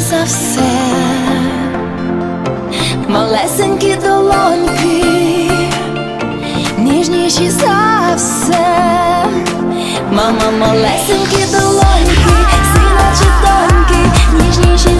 за все, малесенькі долоньки, ніжніші за все, мама, малесенькі долоньки, сина чи доньки, ніжніші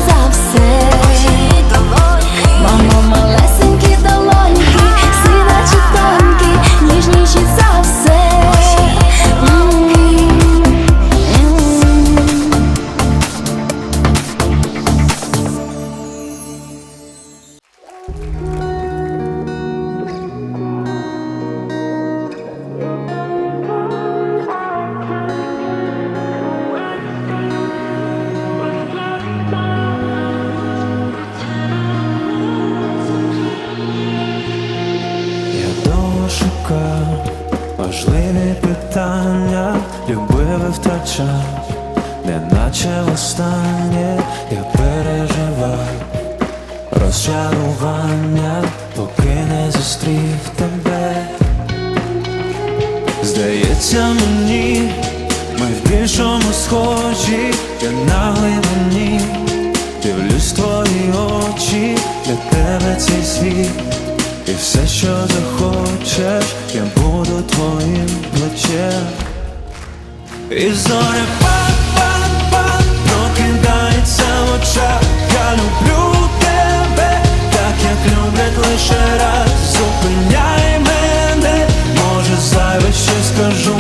важливі питання, любив і втрачав, неначе востаннє я переживав. Розчарування, поки не зустрів тебе. Здається мені, ми в більшому схожі, я на глибині. Дивлюсь твої очі, для тебе цей світ І все, що захочеш, я буду твоїм плечем. І зоря пан, пан, пак, прокидається в очах. Я люблю тебе, так як люблять лише раз. Зупиняй мене, може зайве ще скажу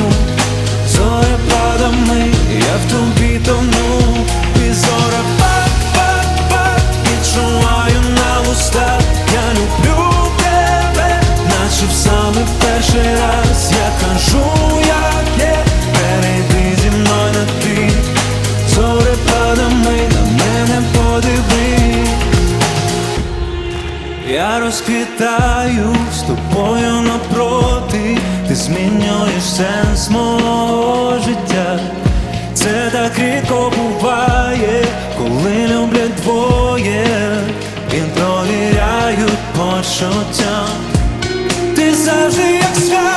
люблять двоє він провіряють почуття. Ти завжди як свято,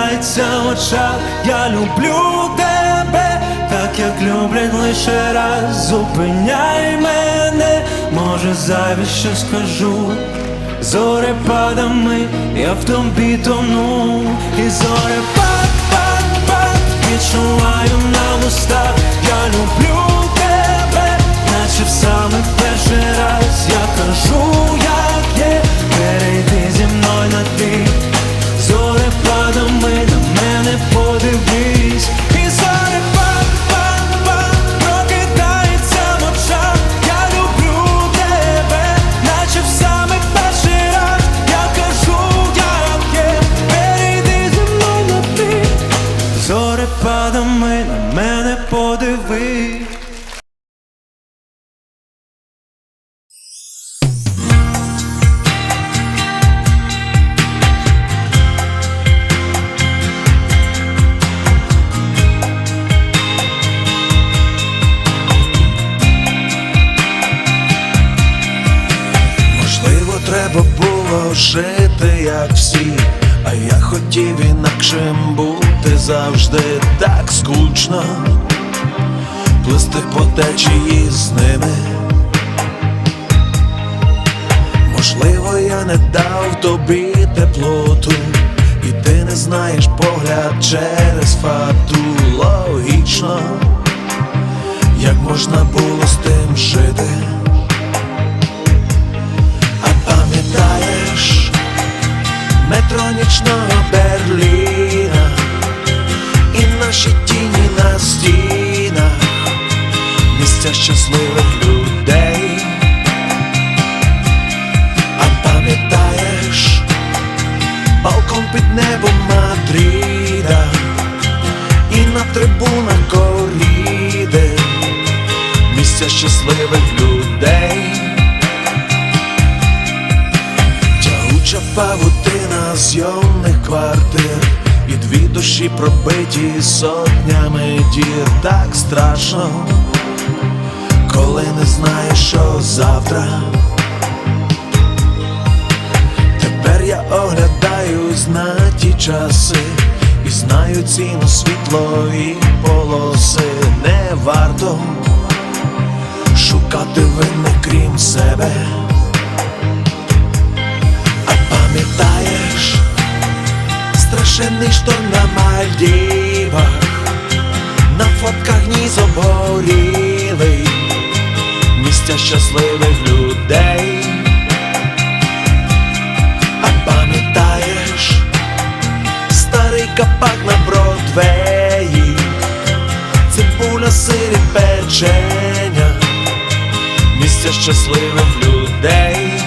прокидається в. Я люблю тебе, так як люблять лише раз. Зупиняй мене, може зайве що скажу. Зорепадами я в тобі тону, і зоря пак-пак-пак відчуваю на вустах. Я люблю тебе, наче в саме перший раз я кажу, інакшим бути завжди так скучно, плисти по течії з ними. Можливо, я не дав тобі теплоту, і ти не знаєш погляд через фату логічно, як можна було з тим жити. А пам'ятаєш метро нічного місця щасливих людей. А пам'ятаєш балкон під небом Мадріда і на трибунах коріди, місця щасливих людей. Тягуча павутина зйомних квартир Від Дві душі пробиті сотнями дір так страшно, коли не знаєш, що завтра. Тепер я оглядаюсь на ті часи і знаю ціну світлої полоси. Не варто шукати винних крім себе. А пам'ятаєш страшенний шторм на Мальдівах, на фотках ніс обгорілий, місця щасливих людей. А пам'ятаєш старий капак на Бродвеї, цибуля сирі печення, місця щасливих людей.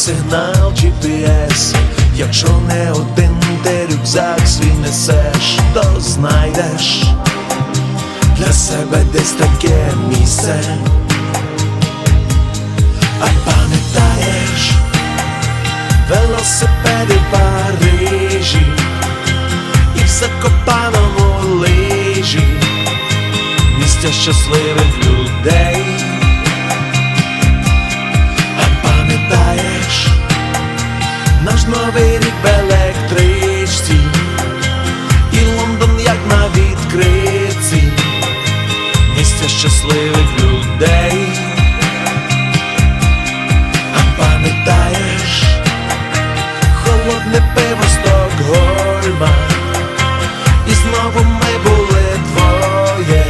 Сигнал GPS Якщо не один ти рюкзак свій несеш, то знайдеш для себе десь таке місце. А пам'ятаєш велосипеди в Парижі і в Закопаному лижі, місця щасливих людей. Наш новий рік в електричці, і Лондон як на відкритці, місця щасливих людей. А пам'ятаєш холодне пиво Стокгольма. І знову ми були двоє.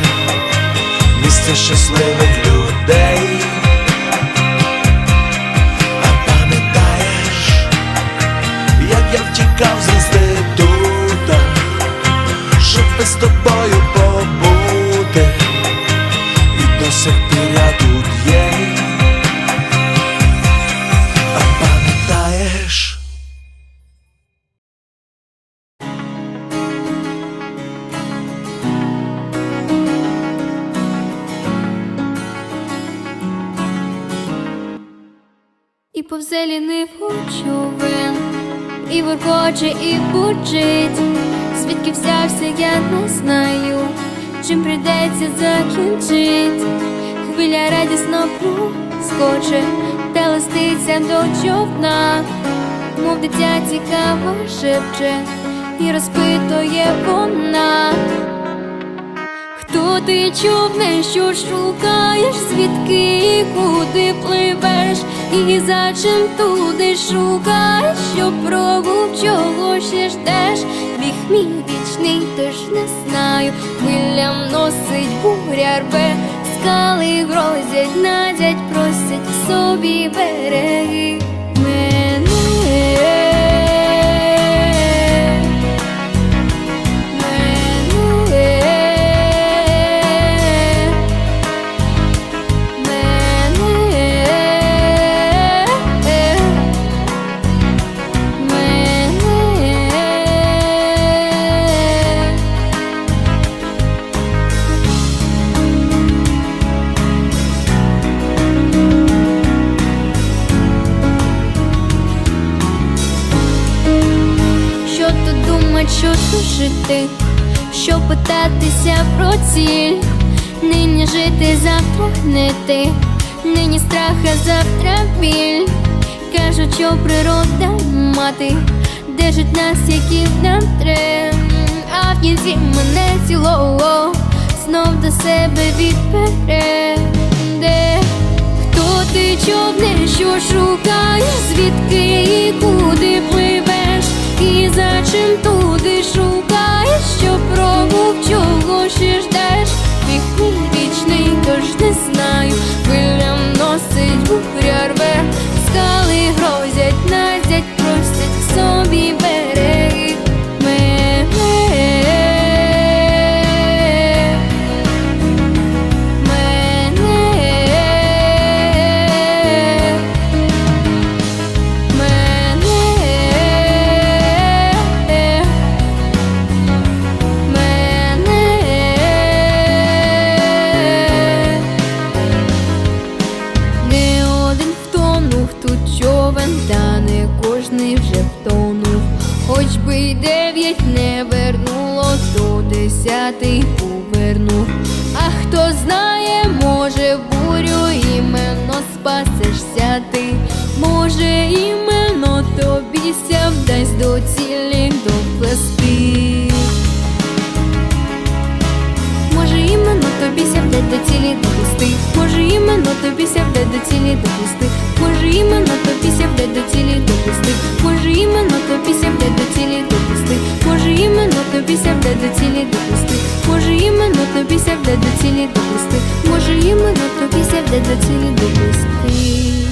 Місце щасливих І повзе ліниву човен, і воркоче, і бучить, звідки взявся, я не знаю, чим прийдеться закінчить. Хвиля радісно скоче, та листиться до човна, мов дитя цікаво шепче, і розпитує вона. Хто ти човне, що шукаєш, звідки і куди пливеш, і за чим туди шукаєш, що пробув, чого ще ждеш, біг мій вічний, тож не знаю, хвилям носить буря рве, скали грозять, надять, просять собі береги що жити, що питатися про ціль, нині жити, завтра гнити, нині страх, а завтра біль. Кажуть, що природа мати, держить нас, які нам треба, а в кінці мене цілого знов до себе відбере. Де Хто ти човне, що шукаєш, звідки до цілі допусти, може іменно тобі сявде до цілі допусти, може іменно тобі сявде до цілі допусти, може іменно тобі сявде до цілі допусти, може іменно тобі сявде до цілі допусти, може іменно тобі сявде до цілі допусти, може іменно тобі сявде до цілі допусти.